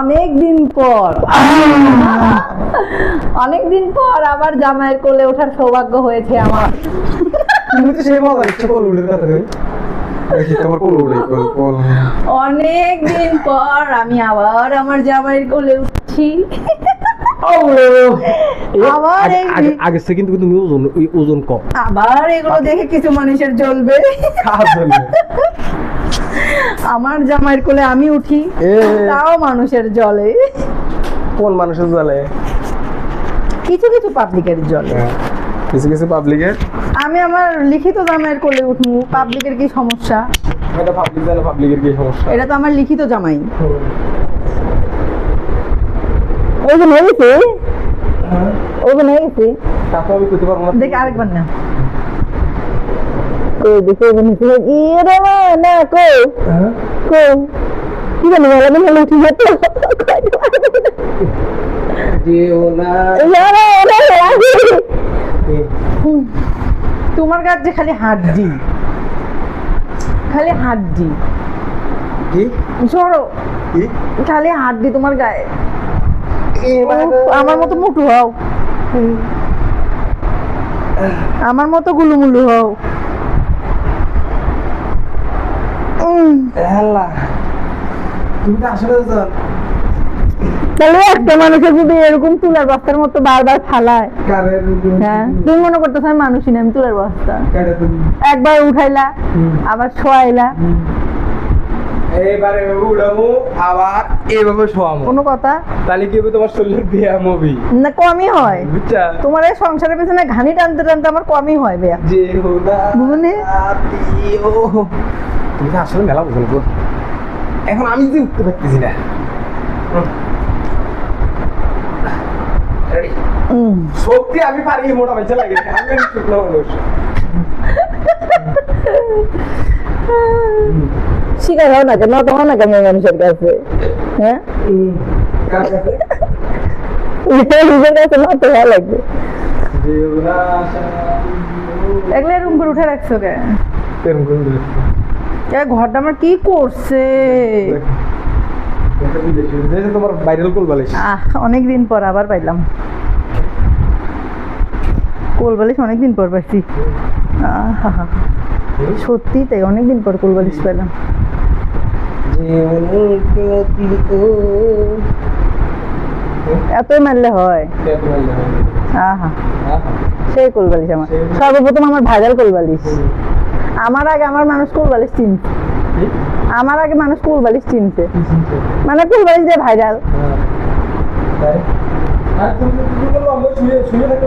অনেক দিন পর। অনেক দিন পর আবার জামাইয়ের কোলে ওঠার সৌভাগ্য হয়েছে আমার। তুমি তো সেই ইচ্ছে কল কথা অনেক দিন পর আমি আবার আমার জামাইয়ের কোলে উঠছি। আবার আগে থেকে কিন্তু তুমি ওজন ওজন কম। আবার এগুলো দেখে কিছু মানুষের জ্বলবে। আমার জামাইয়ের কোলে আমি উঠি তাও মানুষের জলে। কোন মানুষের জলে? কিছু কিছু পাবলিকের জলে। কিছু কিছু পাবলিকের আমি আমার লিখিত জামাইয়ের কোলে উঠবো পাবলিকের কি সমস্যা? এটা পাবলিক জানে পাবলিকের কি সমস্যা? এটা তো আমার লিখিত জামাই। ওজন হয়ে। গেছে ওজন হয়ে গেছে তারপর আমি করতে পারব না। দেখে আরেকবার না কই? দেখে ওজন হয়েছে না কই? কই? কি জানি মেলা দিন হলো উঠি যেত যেও না। তোমার কাছে খালি হাড্ডি। খালি হাড্ডি। কি? সরো। কি? খালি হাড্ডি তোমার গায়ে। আমার মতো মুটু হও। আমার মতো গুলুমুলু হও। আল্লাহ তুমি তো আসলে তাহলে একটা মানুষের যদি এরকম তুলার বস্তার মতো বারবার ফালায় হ্যাঁ তুমি মনে করতেছ আমি মানুষই না আমি তুলার বস্তা। একবার উঠাইলা আবার শোয়াইলা। এইবারে উড়ামু আবার এইভাবে শোয়ামু। কোনো কথা? তাহলে কি তোমার শরীরের হবে? না কমই হয়। বুঝছা? তোমার এই সংসারের পেছনে ঘানি টানতে টানতে আমার কমই হয় বেয়া যে তুমি তো আসলে মেলা বুঝলো গো এখন আমি যে উঠতে পারতেছি না? সত্যি আমি পারি মোটা বেঁচে লাগে। আমি শুকনো মানুষ। শিকার হও না কেন? তোমার না কেন মানুষের কাছে? হ্যাঁ? নিজের কাছে? না তো ভালো লাগবে। এগুলো রুম করে উঠে রাখছো কে এরকম করে দিলে। এ ঘরটা আমার কি করছে? তোমার ভাইরাল পর আবার পাইলাম। কোল বালিশ অনেক পর পাইছি। সত্যি তাই অনেক দিন পর কোল বালিশ পেলাম এতই মারলে হয়? আহা, সেই কোল বালিশ আমার। সর্বপ্রথম আমার ভাইরাল কোল বালিশ আমার আগে আমার মানুষ কোল বালিশ চিনছে। আমার আগে মানুষ কোল বালিশ চিনছে। মানে কোল বালিশ দিয়ে ভাইরাল আর তুমি তুমি বলল আমরা শুয়ে শুয়ে থাকতে